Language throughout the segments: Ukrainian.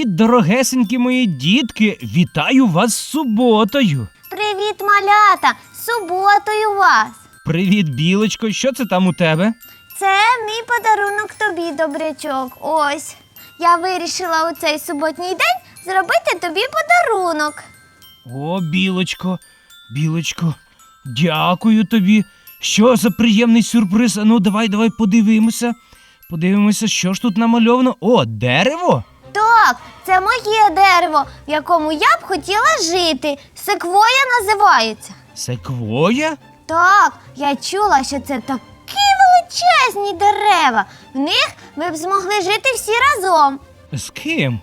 Привіт, дорогесенькі мої дітки! Вітаю вас з суботою! Привіт, малята! З Суботою вас! Привіт, білочко, що це там у тебе? Це мій подарунок тобі, добрячок. Ось. Я вирішила у цей суботній день зробити тобі подарунок. О, білочко, білочко, дякую тобі. Що за приємний сюрприз? Ану, давай, давай подивимося. Подивимося, що ж тут намальовано. О, дерево! Так, це моє дерево, в якому я б хотіла жити. Секвоя називається. Секвоя? Так, я чула, що це такі величезні дерева. В них ми б змогли жити всі разом. З ким?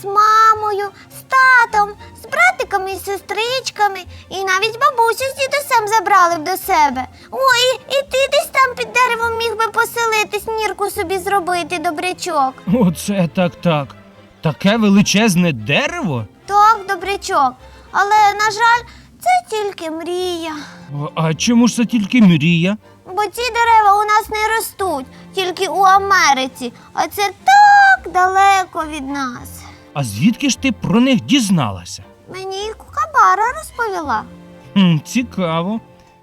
З мамою, з татом, з братиками і сестричками, і навіть бабусю з дідусем забрали б до себе. Ой, і ти десь там під деревом міг би поселитись, нірку собі зробити, добрячок. Оце так так. Таке величезне дерево? Так, добрячок. Але, на жаль, це тільки мрія. О, А чому ж це тільки мрія? Бо ці дерева у нас не ростуть, тільки у Америці, а це так далеко від нас. А звідки ж ти про них дізналася? Мені їх кукабара розповіла. Хм, цікаво.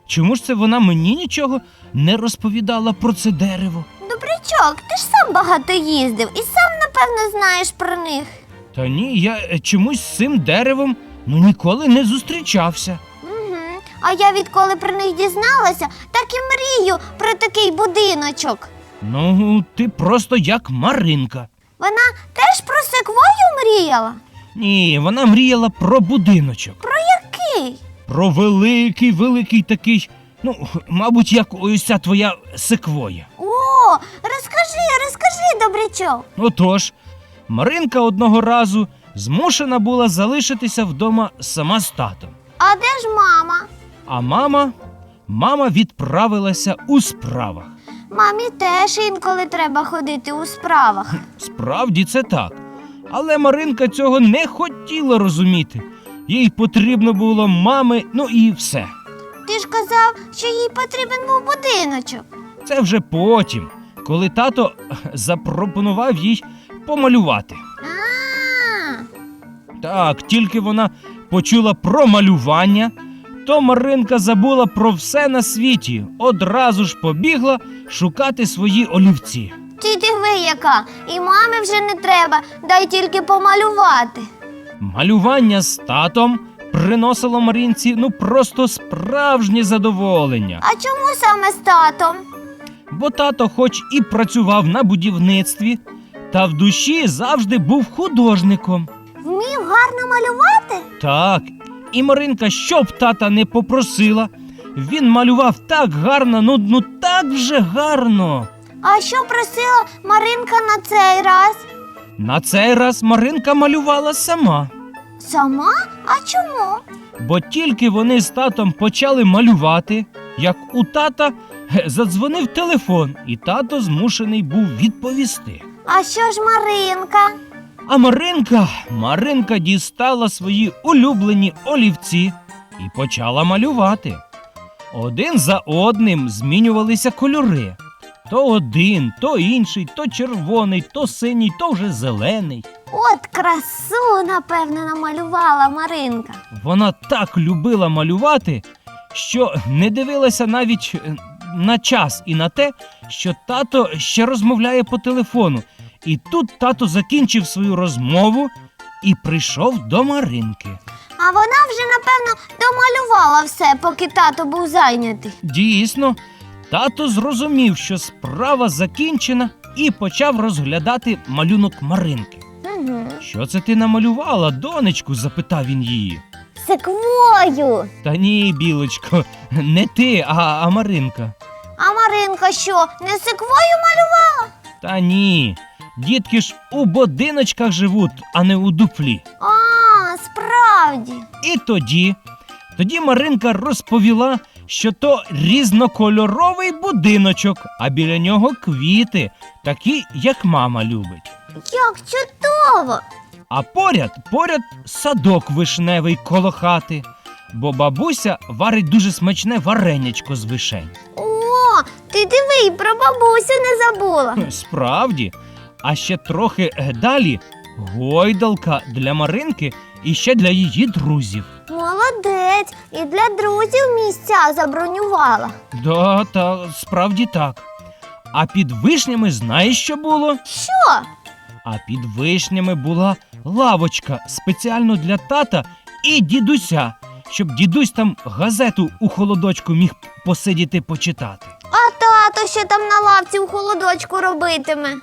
Чому ж це вона мені нічого не розповідала про це дерево? Добрячок, ти ж сам багато їздив і сам, напевно, знаєш про них. Та ні, я е, чомусь з цим деревом ну ніколи не зустрічався. Угу. А я відколи про них дізналася, так і мрію про такий будиночок. Ну, ти просто як Маринка. Вона теж про секвою мріяла? Ні, вона мріяла про будиночок. Про який? Про великий, великий такий. Ну, мабуть, як ось ця твоя секвоя. Розкажи, розкажи, добрячок. Отож, Маринка одного разу змушена була залишитися вдома сама з татом. А де ж мама? А мама, мама відправилася у справах. Мамі теж інколи треба ходити у справах. Справді це так. Але Маринка цього не хотіла розуміти. Їй потрібно було мами, ну і все. Ти ж казав, що їй потрібен був будиночок. Це вже потім, коли тато запропонував їй помалювати. Так, тільки вона почула про малювання, то Маринка забула про все на світі, одразу ж побігла шукати свої олівці. ти диви яка, і мамі вже не треба, дай тільки помалювати. Малювання з татом приносило Маринці ну просто справжнє задоволення. А чому саме з татом? Бо тато, хоч і працював на будівництві, та в душі завжди був художником. Вмів гарно малювати? Так, і Маринка, щоб тата не попросила, він малював так гарно, ну, ну так вже гарно. А що просила Маринка на цей раз? На цей раз Маринка малювала сама, Сама? А чому? бо тільки вони з татом почали малювати, як у тата задзвонив телефон, і тато змушений був відповісти. А що ж Маринка? А Маринка, Маринка дістала свої улюблені олівці і почала малювати. Один за одним змінювалися кольори. То один, то інший, то червоний, то синій, то вже зелений. От красу, напевно, намалювала Маринка. Вона так любила малювати, що не дивилася навіть е, на час і на те, що тато ще розмовляє по телефону. І тут тато закінчив свою розмову і прийшов до Маринки. А вона вже, напевно, домалювала все, поки тато був зайнятий. Дійсно, тато зрозумів, що справа закінчена, і почав розглядати малюнок Маринки. Угу. Що це ти намалювала, донечку? запитав він її. Секвою. Та ні, білочко, не ти, а, а Маринка. А Маринка що, не секвою малювала? Та ні. Дітки ж у будиночках живуть, а не у дуплі. А, справді. І тоді, тоді Маринка розповіла, що то різнокольоровий будиночок, а біля нього квіти, такі, як мама любить. Як чудово! А поряд, поряд садок вишневий коло хати, бо бабуся варить дуже смачне варенячко з вишень. О, ти диви, і про бабусю не забула. Справді. А ще трохи е, далі гойдалка для Маринки і ще для її друзів. Молодець, і для друзів місця забронювала. Да, та справді так. А під вишнями знаєш, що було? Що? А під вишнями була лавочка спеціально для тата і дідуся, щоб дідусь там газету у холодочку міг посидіти почитати. А тато що там на лавці у холодочку робитиме?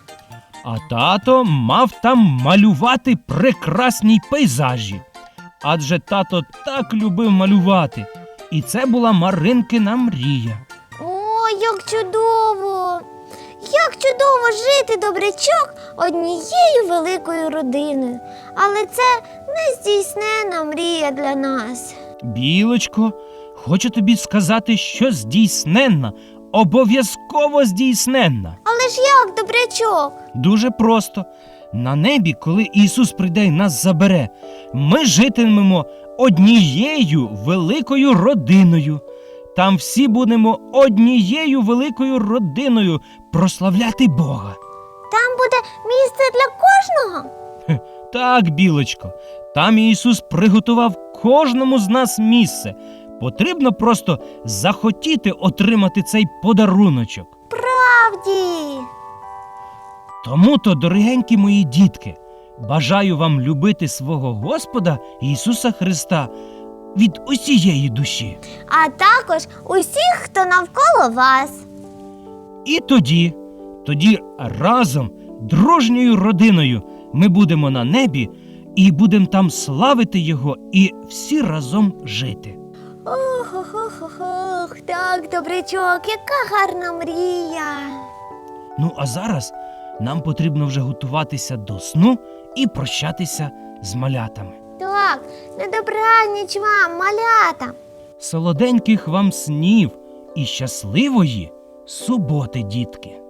А тато мав там малювати прекрасні пейзажі. Адже тато так любив малювати. І це була Маринкина мрія. О, як чудово! Як чудово жити добрячок однією великою родиною. Але це не здійснена мрія для нас. Білочко, хочу тобі сказати, що здійсненна, обов'язково здійсненна. Але ж як добрячок? Дуже просто. На небі, коли Ісус прийде і нас забере, ми житимемо однією великою родиною. Там всі будемо однією великою родиною прославляти Бога. Там буде місце для кожного. Так, білочко, там Ісус приготував кожному з нас місце. Потрібно просто захотіти отримати цей подаруночок. Правді. Тому то, дорогенькі мої дітки, бажаю вам любити свого Господа Ісуса Христа від усієї душі. А також усіх, хто навколо вас. І тоді, тоді разом, дружньою родиною, ми будемо на небі і будемо там славити Його і всі разом жити. Ох, ох, ох, ох, ох, так, добрячок, яка гарна мрія. Ну а зараз нам потрібно вже готуватися до сну і прощатися з малятами. Так, на добраніч вам, малята. Солоденьких вам снів і щасливої суботи, дітки.